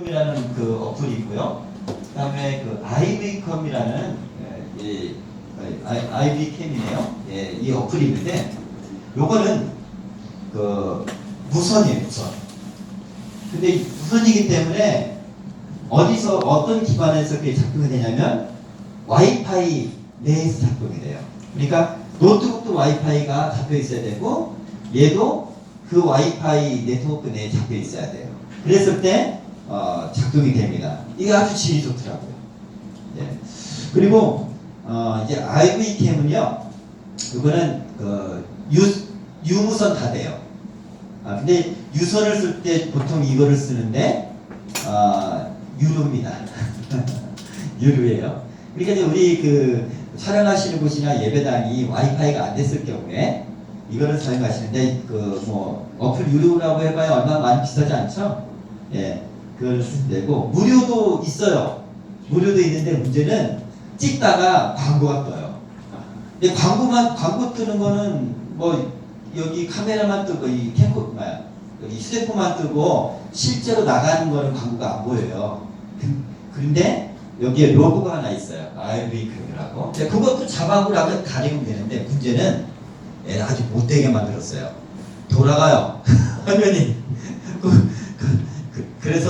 룸이라는 그 어플이 있고요. 그다음에 그 아이비컴이라는 예, 이 아이비캠이네요. 예, 이 어플이 있는데 요거는 그 무선이에요, 무선. 근데 이 무선이기 때문에 어디서 어떤 기반에서 그게 작동이 되냐면 와이파이 내에서 작동이 돼요. 그러니까 노트북도 와이파이가 잡혀 있어야 되고 얘도 그 와이파이 네트워크 내에 잡혀 있어야 돼요. 그랬을 때 어, 작동이 됩니다. 이게 아주 질이 좋더라고요. 예. 그리고 어, 이제 IV 캠은요. 이거는 그 유, 유무선 다 돼요. 아, 근데 유선을 쓸 때 보통 이거를 쓰는데 아, 유료입니다. 유료예요. 그러니까 우리 그 촬영하시는 곳이나 예배당이 와이파이가 안 됐을 경우에 이거를 사용하시는데 그 뭐 어플 유료라고 해봐야 얼마 많이 비싸지 않죠? 예, 그걸 쓰면 되고 무료도 있어요. 무료도 있는데 문제는 찍다가 광고가 떠요. 근데 광고만 광고 뜨는 거는 뭐 여기 카메라만 뜨고 이 캠코 뭐야 여기 휴대폰만 뜨고 실제로 나가는 거는 광고가 안 보여요. 그- 근데 여기에 로고가 하나 있어요. 아이비크라고. 그것도 자막으로 가리면 되는데 문제는 아주 못되게 만들었어요. 돌아가요. 화면이. 그,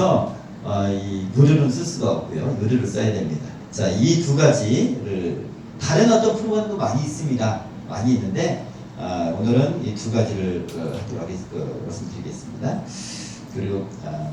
래서 어, 이 무료는 쓸 수가 없고요. 무료를 써야 됩니다. 자, 이 두 가지를 다른 어떤 프로그램도 많이 있습니다. 많이 있는데 아, 오늘은 이 두 가지를 어, 하도록 하겠- 어, 말씀드리겠습니다. 그리고 아,